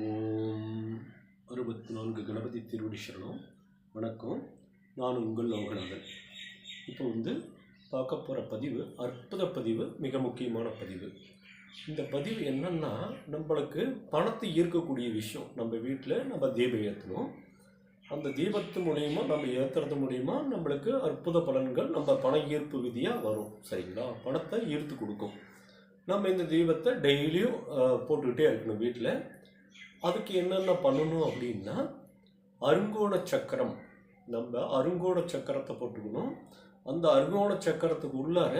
ஓம் அறுபத்தி நான்கு கணபதி திருவடி சரணம் வணக்கம். நான் உங்கள் லோகநாதன். இப்போ வந்து பார்க்க போகிற பதிவு அற்புத பதிவு மிக முக்கியமான பதிவு. இந்த பதிவு என்னென்னா நம்மளுக்கு பணத்தை ஈர்க்கக்கூடிய விஷயம். நம்ம வீட்டில் நம்ம தீபம் ஏற்றணும் அந்த தீபத்து மூலியமாக நம்ம ஏற்றுறது மூலயமா நம்மளுக்கு அற்புத பலன்கள் நம்ம பண ஈர்ப்பு விதியாக வரும். சரிங்களா? பணத்தை ஈர்த்து கொடுக்கும். நம்ம இந்த தீபத்தை டெய்லியும் போட்டுக்கிட்டே இருக்கணும் வீட்டில் அதுக்கு என்னென்ன பண்ணணும் அப்படின்னா அருங்கோண சக்கரம். நம்ம அருங்கோண சக்கரத்தை போட்டுக்கணும். அந்த அருங்கோண சக்கரத்துக்கு உள்ளார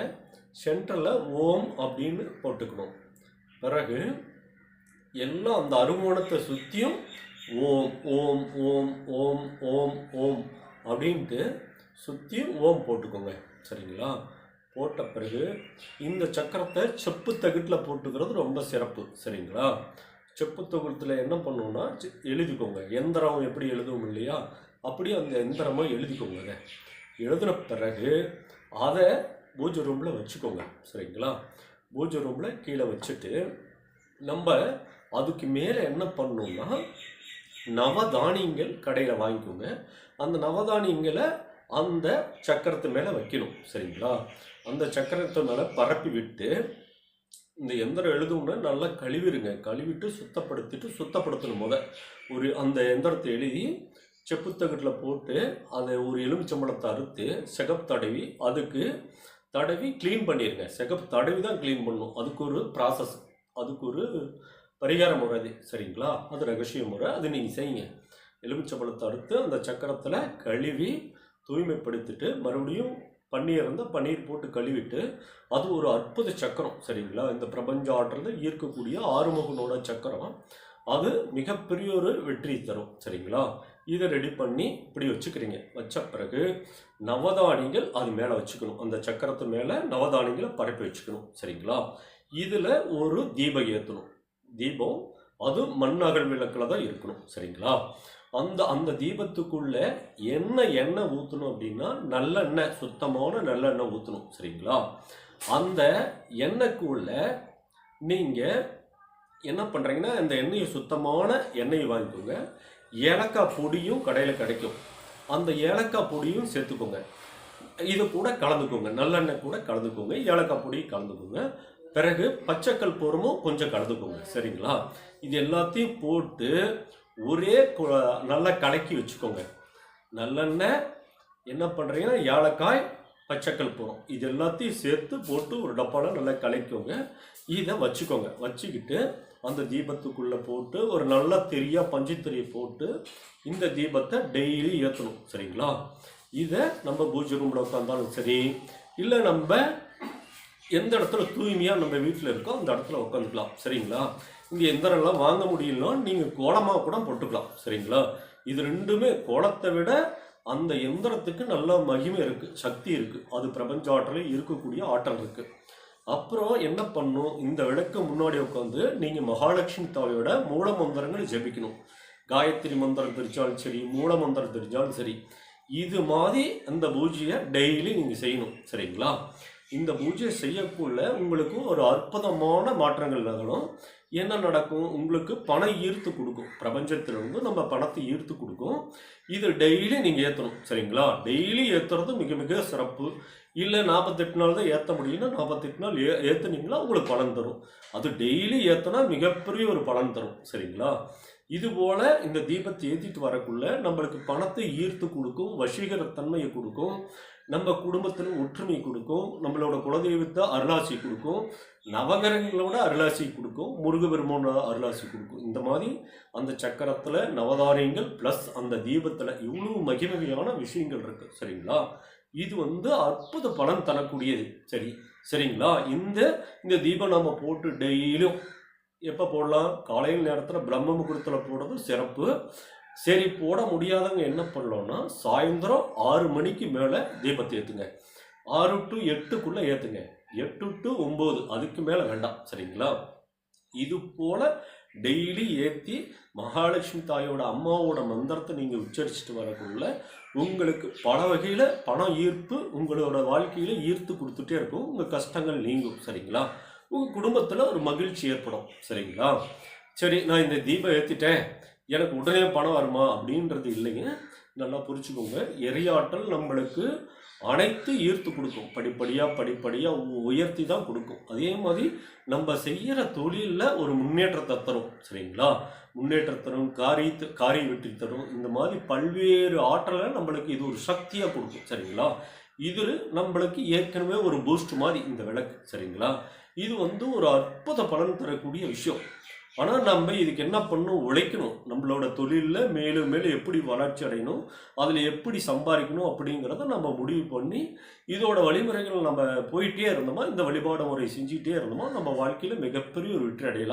சென்டரில் ஓம் அப்படின்னு போட்டுக்கணும். பிறகு எல்லாம் அந்த அருங்கோணத்தை சுற்றியும் ஓம் ஓம் ஓம் ஓம் ஓம் ஓம் அப்படின்ட்டு சுற்றியும் ஓம் போட்டுக்கோங்க. சரிங்களா? போட்ட பிறகு இந்த சக்கரத்தை செப்பு தகுட்டில் போட்டுக்கிறது ரொம்ப சிறப்பு. சரிங்களா? செப்பு தொகுத்தில் என்ன பண்ணணும்னா எழுதிக்கோங்க. எந்திரம் எப்படி எழுதுவோம் இல்லையா? அப்படியே அந்த எந்திரமாக எழுதிக்கோங்க. எழுதின பிறகு அதை பூஜை ரூமில் வச்சுக்கோங்க. சரிங்களா? பூஜை ரூமில் கீழே வச்சுட்டு நம்ம அதுக்கு மேலே என்ன பண்ணோம்னா நவதானியங்கள் கடையில் வாங்கிக்கோங்க. அந்த நவதானியங்களை அந்த சக்கரத்து மேலே வைக்கணும். சரிங்களா? அந்த சக்கரத்து மேலே பரப்பி விட்டு இந்த எந்திரம் எழுதும்னா நல்லா கழுவிடுங்க கழுவிட்டு சுத்தப்படுத்திட்டு சுத்தப்படுத்தணும் முத. ஒரு அந்த எந்திரத்தை எழுதி செப்புத்தகட்டில் போட்டு அதை ஒரு எலுமிச்சம்பழத்தை அறுத்து சிகப்பு தடவி அதுக்கு தடவி க்ளீன் பண்ணிடுங்க சிகப்பு தடவி தான் க்ளீன் பண்ணணும். அதுக்கு ஒரு ப்ராசஸ் அதுக்கு ஒரு பரிகார முறை அது. சரிங்களா? அது ரகசிய முறை. அது நீங்கள் செய்யுங்க. எலுமிச்சம்பழத்தை அறுத்து அந்த சக்கரத்தில் கழுவி தூய்மைப்படுத்திட்டு மறுபடியும் பன்னீர் இருந்தால் பன்னீர் போட்டு கழுவிட்டு அது ஒரு அற்புத சக்கரம் சரிங்களா? இந்த பிரபஞ்ச ஆற்றலை ஈர்க்கக்கூடிய ஆறுமுகனோட சக்கரம். அது மிகப்பெரிய ஒரு வெற்றி தரும் சரிங்களா? இதை ரெடி பண்ணி இப்படி வச்சுக்கிறீங்க. வச்ச பிறகு நவதானியங்கள் அது மேலே வச்சுக்கணும். அந்த சக்கரத்து மேலே நவதானியங்களை பரப்பி வச்சுக்கணும் சரிங்களா? இதில் ஒரு தீபம் ஏற்றணும் தீபம் அது மண் அகல் விளக்கில் தான் இருக்கணும் சரிங்களா? அந்த அந்த தீபத்துக்குள்ள என்ன எண்ணெய் ஊற்றணும் அப்படின்னா நல்லெண்ணெய் சுத்தமான நல்லெண்ணெய் ஊற்றணும் சரிங்களா? அந்த எண்ணெய்க்குள்ள நீங்கள் என்ன பண்ணுறீங்கன்னா இந்த எண்ணெயை சுத்தமான எண்ணெயை வாங்கிக்கோங்க. ஏலக்காய் பொடியும் கடையில் கிடைக்கும். அந்த ஏலக்காய் பொடியும் சேர்த்துக்கோங்க. இது கூட கலந்துக்கோங்க. நல்லெண்ணெய் கூட கலந்துக்கோங்க. ஏலக்காய் பொடியும் கலந்துக்கோங்க. பிறகு பச்சைக்கல் பூரமும் கொஞ்சம் கலந்துக்கோங்க சரிங்களா? இது எல்லாத்தையும் போட்டு ஒரே கு- நல்லா கலக்கி வச்சுக்கோங்க. நல்லெண்ணெய் என்ன பண்ணுறீங்கன்னா ஏலக்காய் பச்சைக்கல் பூரம் இது எல்லாத்தையும் சேர்த்து போட்டு ஒரு டப்பாவில் நல்லா கலக்கிக்கோங்க. இதை வச்சுக்கோங்க. வச்சுக்கிட்டு அந்த தீபத்துக்குள்ளே போட்டு ஒரு நல்ல தெரியா பஞ்சுத்திரியை போட்டு இந்த தீபத்தை டெய்லி ஏற்றணும் சரிங்களா? இதை நம்ம பூஜை ரூமில் உட்காந்தாலும் சரி இல்லை நம்ம எந்த இடத்துல தூய்மையாக நம்ம வீட்டில் இருக்கோ அந்த இடத்துல உட்காந்துக்கலாம். சரிங்களா? இங்கே எந்திரம்லாம் வாங்க முடியலனா நீங்கள் கோலமாக கூட போட்டுக்கலாம். சரிங்களா? இது ரெண்டுமே கோலத்தை விட அந்த எந்திரத்துக்கு நல்ல மகிமை இருக்குது சக்தி இருக்குது அது பிரபஞ்ச ஆற்றலில் இருக்கக்கூடிய ஆற்றல் இருக்குது அப்புறம் என்ன பண்ணும்? இந்த விளக்கு முன்னாடி உட்காந்து நீங்கள் மகாலட்சுமி தாயோட மூல மந்திரங்கள் ஜெபிக்கணும். காயத்ரி மந்திரம் தெரிஞ்சாலும் சரி மூல மந்திரம் தெரிஞ்சாலும் சரி. இது மாதிரி அந்த பூஜையை டெய்லி நீங்கள் செய்யணும். சரிங்களா? இந்த பூஜையை செய்யக்குள்ள உங்களுக்கு ஒரு அற்புதமான மாற்றங்கள் நகரும். என்ன நடக்கும்? உங்களுக்கு பணம் ஈர்த்து கொடுக்கும். பிரபஞ்சத்திலிருந்து நம்ம பணத்தை ஈர்த்து கொடுக்கும். இது டெய்லி நீங்கள் ஏற்றணும் சரிங்களா? டெய்லி ஏற்றுறது மிக மிக சிறப்பு. இல்லை நாற்பத்தெட்டு நாள் தான் ஏற்ற முடியும்னா நாற்பத்தெட்டு நாள் ஏ ஏற்றுனீங்களா உங்களுக்கு பலன் தரும். அது டெய்லி ஏற்றினா மிகப்பெரிய ஒரு பலன் தரும் சரிங்களா? இது போல் இந்த தீபத்தை ஏற்றிட்டு வரக்குள்ள நம்மளுக்கு பணத்தை ஈர்த்து கொடுக்கும் வசீகரத்தன்மையை கொடுக்கும். நம்ம குடும்பத்தில் ஒற்றுமை கொடுக்கும் நம்மளோட குலதெய்வத்தை அருளாசி கொடுக்கும் நவகிரகங்களோட அருளாசி கொடுக்கும் முருகபெருமானோட அருளாசி கொடுக்கும். இந்த மாதிரி அந்த சக்கரத்தில் நவதாரியங்கள் ப்ளஸ் அந்த தீபத்தில் இவ்வளவு மகிமையான விஷயங்கள் இருக்கு. சரிங்களா? இது வந்து அற்புத பலன் தரக்கூடியது. சரி சரிங்களா? இந்த இந்த தீபம் நம்ம போட்டு டெய்லியும் எப்போ போடலாம்? காலையில் நேரத்தில் பிரம்ம முகூர்த்தத்தில் போடுறது சிறப்பு. சரி போட முடியாதவங்க என்ன பண்ணலாம்னா சாயந்தரம் ஆறு மணிக்கு மேலே தீபத்தை ஏற்றுங்க ஆறு டு எட்டுக்குள்ளே ஏற்றுங்க எட்டு டு ஒம்பது அதுக்கு மேலே வேண்டாம் சரிங்களா? இது போல் டெய்லி ஏற்றி மகாலட்சுமி தாயோட அம்மாவோட மந்திரத்தை நீங்கள் உச்சரிச்சுட்டு வரக்குள்ள உங்களுக்கு பல வகையில் பணம் ஈர்ப்பு உங்களோட வாழ்க்கையில் ஈர்த்து கொடுத்துட்டே இருக்கும். உங்கள் கஷ்டங்கள் நீங்கும் சரிங்களா? உங்கள் குடும்பத்தில் ஒரு மகிழ்ச்சி ஏற்படும் சரிங்களா? சரி நான் இந்த தீபம் ஏற்றிட்டேன் எனக்கு உடனே பணம் வருமா அப்படின்றது இல்லைங்க. நல்லா புரிச்சுக்கோங்க எரியாற்றல் நம்மளுக்கு அனைத்து ஈர்த்து கொடுக்கும். படிப்படியாக படிப்படியாக உயர்த்தி தான் கொடுக்கும். அதே மாதிரி நம்ம செய்கிற தொழிலில் ஒரு முன்னேற்றத்தை தரும். சரிங்களா? முன்னேற்றம் தரும் காரி காரி வெற்றி தரும். இந்த மாதிரி பல்வேறு ஆற்றலை நம்மளுக்கு இது ஒரு சக்தியாக கொடுக்கும். சரிங்களா? இது நம்மளுக்கு ஏற்கனவே ஒரு பூஸ்ட் மாதிரி இந்த விளக்கு. சரிங்களா? இது வந்து ஒரு அற்புத பலன் தரக்கூடிய விஷயம். ஆனால் நம்ம இதுக்கு என்ன பண்ணணும்? உழைக்கணும். நம்மளோட தொழிலில் மேலும் மேலும் எப்படி வளர்ச்சி அடையணும்? அதில் எப்படி சம்பாதிக்கணும் அப்படிங்கிறத நம்ம முடிவு பண்ணி இதோட வழிமுறைகள் நம்ம போயிட்டே இருந்தோமா இந்த வழிபாடு முறை செஞ்சுட்டே இருந்தோமா நம்ம வாழ்க்கையில் மிகப்பெரிய ஒரு வெற்றி அடையலாம்.